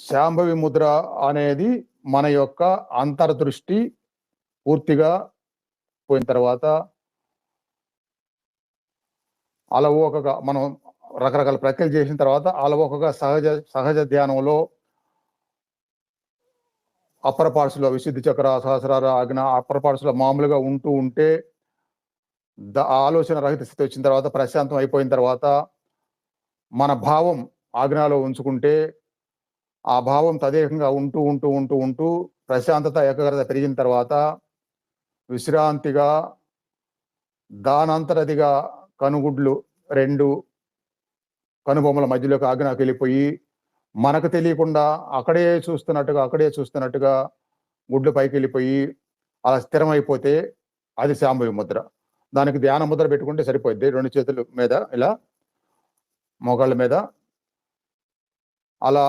శాంభవి ముద్ర అనేది మన యొక్క అంతర్దృష్టి పూర్తిగా పోయిన తర్వాత అలవోకగా మనం రకరకాల ప్రక్రియలు చేసిన తర్వాత అలవోకగా సహజ సహజ ధ్యానంలో అప్పర్ పార్ట్స్ విశుద్ధి చక్ర సహస్రార ఆజ్ఞ అప్పర్ పార్ట్స్ మామూలుగా ఉంటూ ఉంటే ద ఆలోచన రహిత స్థితి వచ్చిన తర్వాత ప్రశాంతం అయిపోయిన తర్వాత మన భావం ఆజ్ఞలో ఉంచుకుంటే ఆ భావం తదేకంగా ఉంటూ ఉంటూ ఉంటూ ఉంటూ ప్రశాంతత ఏకాగ్రత పెరిగిన తర్వాత విశ్రాంతిగా దానంతరదిగా కనుగుడ్లు రెండు కనుబొమ్మల మధ్యలోకి ఆజ్ఞకి వెళ్ళిపోయి మనకు తెలియకుండా అక్కడే చూస్తున్నట్టుగా అక్కడే చూస్తున్నట్టుగా గుడ్లు పైకి వెళ్ళిపోయి అలా స్థిరమైపోతే అది శాంభవి ముద్ర. దానికి ధ్యాన ముద్ర పెట్టుకుంటే సరిపోద్ది. రెండు చేతుల మీద ఇలా మోకాళ్ళ మీద అలా